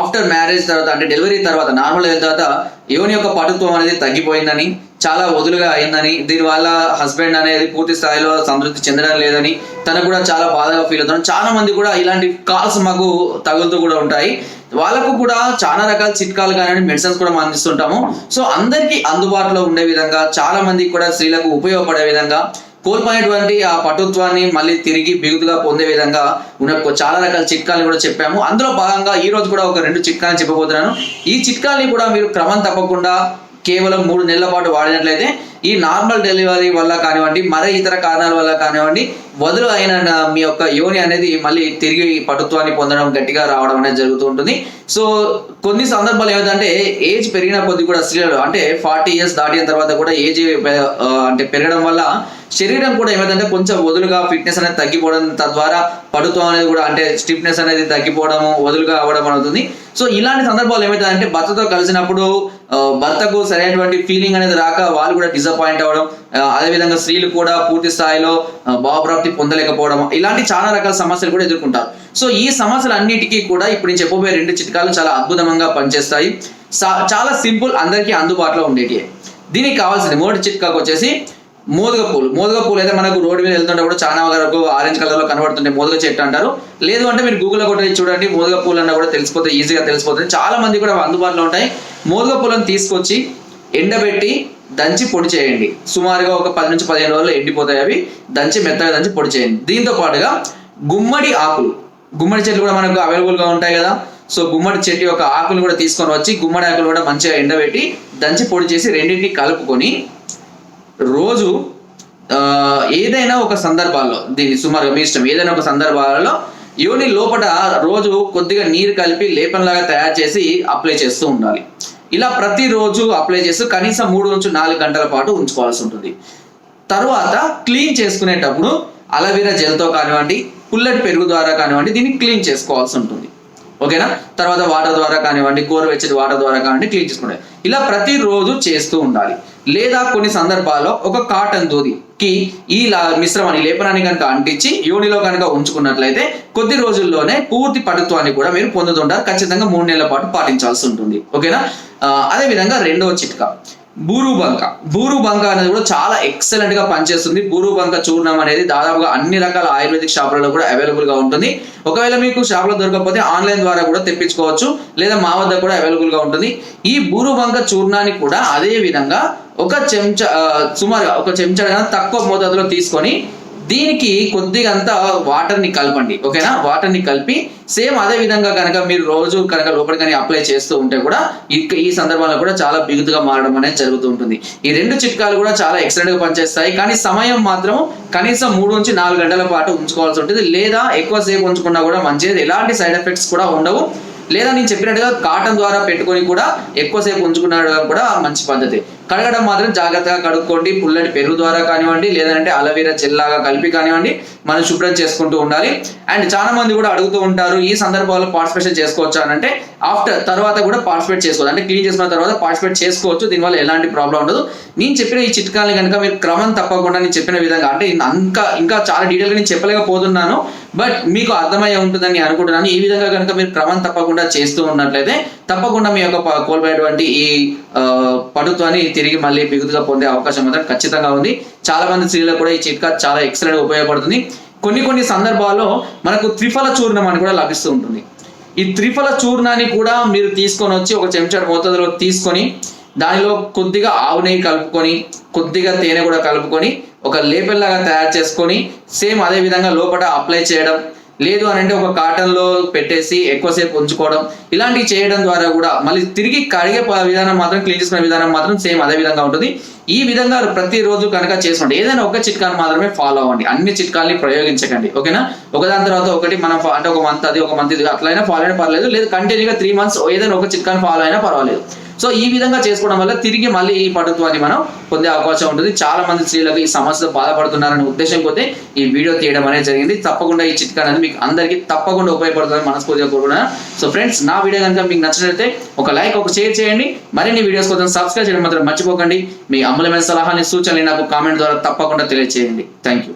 After marriage తర్వాత అంటే delivery తర్వాత నార్మల్ అయిన తర్వాత యోని యొక్క పటుత్వం అనేది తగ్గిపోయిందని చాలా వదులుగా అయిందని దీనివల్ల హస్బెండ్ అనేది పూర్తి స్థాయిలో సంతృప్తి చెందడం లేదని తనకు కూడా చాలా బాధగా ఫీల్ అవుతాను చాలా మంది కూడా ఇలాంటి కాల్స్ మాకు తగులుతూ కూడా ఉంటాయి. వాళ్ళకు కూడా చాలా రకాల చిట్కాలు కానీ మెడిసిన్స్ కూడా మనం అందిస్తుంటాము. సో అందరికీ అందుబాటులో ఉండే విధంగా చాలా మందికి కూడా స్త్రీలకు ఉపయోగపడే విధంగా కోల్పోయినటువంటి ఆ పటుత్వాన్ని మళ్ళీ తిరిగి బిగుతుగా పొందే విధంగా ఉన్న చాలా రకాల చిట్కాలు కూడా చెప్పాము. అందులో భాగంగా ఈ రోజు కూడా ఒక రెండు చిట్కాలు చెప్పబోతున్నాను. ఈ చిట్కాలని కూడా మీరు క్రమం తప్పకుండా కేవలం మూడు నెలల పాటు వాడినట్లయితే ఈ నార్మల్ డెలివరీ వల్ల కానివ్వండి మరే ఇతర కారణాల వల్ల కానివ్వండి వదులు అయిన మీ యొక్క యోని అనేది మళ్ళీ తిరిగి పటుత్వాన్ని పొందడం గట్టిగా రావడం అనేది జరుగుతూ ఉంటుంది. సో కొన్ని సందర్భాలు ఏమిటంటే ఏజ్ పెరిగిన కొద్ది కూడా స్త్రీలు అంటే ఫార్టీ ఇయర్స్ దాటిన తర్వాత కూడా ఏజ్ అంటే పెరగడం వల్ల శరీరం కూడా ఏమైందంటే కొంచెం వదులుగా ఫిట్నెస్ అనేది తగ్గిపోవడం తద్వారా పడుతాం అనేది కూడా అంటే స్టిఫ్నెస్ అనేది తగ్గిపోవడము వదులుగా అవ్వడం అవుతుంది. సో ఇలాంటి సందర్భాలు ఏమవుతుందంటే భర్తతో కలిసినప్పుడు భర్తకు సరైనటువంటి ఫీలింగ్ అనేది రాక వాళ్ళు కూడా డిసప్పాయింట్ అవ్వడం అదేవిధంగా స్త్రీలు కూడా పూర్తి స్థాయిలో భావప్రాప్తి పొందలేకపోవడం ఇలాంటి చాలా రకాల సమస్యలు కూడా ఎదుర్కొంటారు. సో ఈ సమస్యలు అన్నిటికీ కూడా ఇప్పుడు నేను చెప్పబోయే రెండు చిట్కాలు చాలా అద్భుతంగా పనిచేస్తాయి. చాలా సింపుల్ అందరికీ అందుబాటులో ఉండేవి దీనికి కావాల్సింది మొదటి చిట్కాకు వచ్చేసి మోదుగ పూలు మోదుగ పూలు అయితే మనకు రోడ్డు మీద వెళ్తుంటే కూడా చాలా వరకు ఆరెంజ్ కలర్లో కనబడుతుంటాయి. మోదుగ చెట్టు అంటారు. లేదు అంటే మీరు గూగుల్లో కొట్టి చూడండి. మోదుగ పూలు అన్న కూడా తెలిసిపోతే ఈజీగా తెలిసిపోతుంది. చాలా మంది కూడా అందుబాటులో ఉంటాయి. మోదుగ పూలను తీసుకొచ్చి ఎండబెట్టి దంచి పొడి చేయండి. సుమారుగా ఒక పది నుంచి పదిహేను రోజులు ఎండిపోతాయి అవి. దంచి మెత్తగా దంచి పొడి చేయండి. దీంతో పాటుగా గుమ్మడి ఆకులు. గుమ్మడి చెట్లు కూడా మనకు అవైలబుల్గా ఉంటాయి కదా. సో గుమ్మడి చెట్టు యొక్క ఆకులు కూడా తీసుకొని వచ్చి గుమ్మడి ఆకులు కూడా మంచిగా ఎండబెట్టి దంచి పొడి చేసి రెండింటిని కలుపుకొని రోజు ఏదైనా ఒక సందర్భాల్లో దీన్ని సుమారుగా మీ ఇష్టం ఏదైనా ఒక సందర్భాలలో యోని లోపల రోజు కొద్దిగా నీరు కలిపి లేపనలాగా తయారు చేసి అప్లై చేస్తూ ఉండాలి. ఇలా ప్రతిరోజు అప్లై చేస్తూ కనీసం మూడు నుంచి నాలుగు గంటల పాటు ఉంచుకోవాల్సి ఉంటుంది. తర్వాత క్లీన్ చేసుకునేటప్పుడు అలవీరా జెల్తో కానివ్వండి పుల్లటి పెరుగు ద్వారా కానివ్వండి దీన్ని క్లీన్ చేసుకోవాల్సి ఉంటుంది. ఓకేనా? తర్వాత వాటర్ ద్వారా కానివ్వండి గోరువెచ్చటి వాటర్ ద్వారా కానివ్వండి క్లీన్ చేసుకుంటారు ఇలా ప్రతిరోజు చేస్తూ ఉండాలి. లేదా కొన్ని సందర్భాల్లో ఒక కాటన్ దూదికి ఈ లా- మిశ్రమాన్ని లేపనాన్ని కనుక అంటించి యోనిలో కనుక ఉంచుకున్నట్లయితే కొద్ది రోజుల్లోనే పూర్తి పటుత్వాన్ని కూడా మీరు పొందుతుంటారు. ఖచ్చితంగా మూడు నెలల పాటు పాటించాల్సి ఉంటుంది. ఓకేనా? అదే విధంగా రెండవ చిట్కా బూరు బంక. బూరు బంక అనేది కూడా చాలా ఎక్సలెంట్గా పనిచేస్తుంది. బూరు బంక చూర్ణం అనేది దాదాపుగా అన్ని రకాల ఆయుర్వేదిక్ షాపులలో కూడా అవైలబుల్గా ఉంటుంది. ఒకవేళ మీకు షాపులో దొరకకపోతే ఆన్లైన్ ద్వారా కూడా తెప్పించుకోవచ్చు. లేదా మా వద్ద కూడా అవైలబుల్గా ఉంటుంది. ఈ బూరు బంక చూర్ణాన్ని కూడా అదే విధంగా ఒక చెంచా సుమారుగా ఒక చెంచా కన్నా తక్కువ మోతాదులో తీసుకొని దీనికి కొద్దిగా అంతా వాటర్ని కలపండి ఓకేనా? వాటర్ని కలిపి సేమ్ అదే విధంగా కనుక మీరు రోజు కనుక లోపల కానీ అప్లై చేస్తూ ఉంటే కూడా ఇక- ఈ సందర్భంలో కూడా చాలా బిగుతుగా మారడం అనేది జరుగుతూ ఉంటుంది. ఈ రెండు చిట్కాలు కూడా చాలా ఎక్సలెంట్గా పనిచేస్తాయి. కానీ సమయం మాత్రం కనీసం మూడు నుంచి నాలుగు గంటల పాటు ఉంచుకోవాల్సి ఉంటుంది. లేదా ఎక్కువ సేపు ఉంచుకున్నా కూడా మంచిది. ఎలాంటి సైడ్ ఎఫెక్ట్స్ కూడా ఉండవు. లేదా నేను చెప్పినట్టుగా కాటన్ ద్వారా పెట్టుకొని కూడా ఎక్కువసేపు ఉంచుకున్నాడు కూడా మంచి పద్ధతి. కడగడం మాత్రం జాగ్రత్తగా కడుక్కోండి. పుల్లటి పెరుగు ద్వారా కానివ్వండి లేదంటే అలవీరా చెల్లాగా కలిపి కానివ్వండి మనం శుభ్రం చేసుకుంటూ ఉండాలి. అండ్ చాలా మంది కూడా అడుగుతూ ఉంటారు ఈ సందర్భాల్లో పార్టిసిపేషన్ చేసుకోవచ్చా అని అంటే ఆఫ్టర్ తర్వాత కూడా పార్టిసిపేట్ చేసుకోవచ్చు అంటే క్లీన్ చేసుకున్న తర్వాత పార్టిసిపేట్ చేసుకోవచ్చు దీనివల్ల ఎలాంటి ప్రాబ్లం ఉండదు. నేను చెప్పిన ఈ చిట్కాలని కనుక మీరు క్రమం తప్పకుండా నేను చెప్పిన విధంగా అంటే ఇంకా ఇంకా చాలా డీటెయిల్గా నేను చెప్పలేకపోతున్నాను బట్ మీకు అర్థమయ్యే ఉంటుందని అనుకుంటున్నాను. ఈ విధంగా కనుక మీరు క్రమం తప్పకుండా చేస్తూ ఉన్నట్లయితే తప్పకుండా మీ యొక్క ప- కోల్పోయేటువంటి ఈ ఆ, పటుత్వాన్ని తిరిగి మళ్ళీ బిగుతుగా పొందే అవకాశం మాత్రం ఖచ్చితంగా ఉంది. చాలా మంది స్త్రీలకు కూడా ఈ చిట్కా చాలా ఎక్సలెంట్ ఉపయోగపడుతుంది. కొన్ని కొన్ని సందర్భాల్లో మనకు త్రిఫల చూర్ణం అని కూడా లభిస్తూ ఉంటుంది. ఈ త్రిఫల చూర్ణాన్ని కూడా మీరు తీసుకొని వచ్చి ఒక చెంచాడు మోతాదులో తీసుకొని దానిలో కొద్దిగా ఆవు నెయ్యి కలుపుకొని కొద్దిగా తేనె కూడా కలుపుకొని ఒక లేపల్లాగా తయారు చేసుకొని సేమ్ అదే విధంగా లోపల అప్లై చేయడం లేదు అని అంటే ఒక కాటన్లో పెట్టేసి ఎక్కువసేపు ఉంచుకోవడం ఇలాంటివి చేయడం ద్వారా కూడా మళ్ళీ తిరిగి కడిగే విధానం మాత్రం క్లీన్ చేసుకునే విధానం మాత్రం సేమ్ అదే విధంగా ఉంటుంది. ఈ విధంగా ప్రతిరోజు కనుక చేసుకోండి ఏదైనా ఒక చిట్కాను మాత్రమే ఫాలో అవ్వండి. అన్ని చిట్కాల్ని ప్రయోగించకండి. ఓకేనా? ఒకదాని తర్వాత ఒకటి మనం అంటే ఒక మంత్ అది ఒక మంత్ ఇది అట్లయినా ఫాలో అయినా పర్లేదు లేదు కంటిన్యూగా త్రీ మంత్స్ ఏదైనా ఒక చిట్కాను ఫాలో అయినా పర్వాలేదు. సో ఈ విధంగా చేసుకోవడం వల్ల తిరిగి మళ్ళీ ఈ పటుత్వాన్ని మనం పొందే అవకాశం ఉంటుంది. చాలా మంది స్త్రీలకు ఈ సమస్యలు బాధపడుతున్నారనే ఉద్దేశం కొద్దీ ఈ వీడియో తీయడం అనేది జరిగింది. తప్పకుండా ఈ చిట్కా అనేది మీకు అందరికీ తప్పకుండా ఉపయోగపడుతుందని మనస్ఫూర్తిగా కోరుకున్నాను సో ఫ్రెండ్స్ నా వీడియో కనుక మీకు నచ్చినట్లయితే ఒక లైక్ ఒక షేర్ చేయండి. మరిన్ని వీడియోస్ కోసం సబ్స్క్రైబ్ చేయడం మాత్రం మర్చిపోకండి. మీ అమూల్యమైన సలహాని సూచనలు నాకు కామెంట్ ద్వారా తప్పకుండా తెలియజేయండి థ్యాంక్ యూ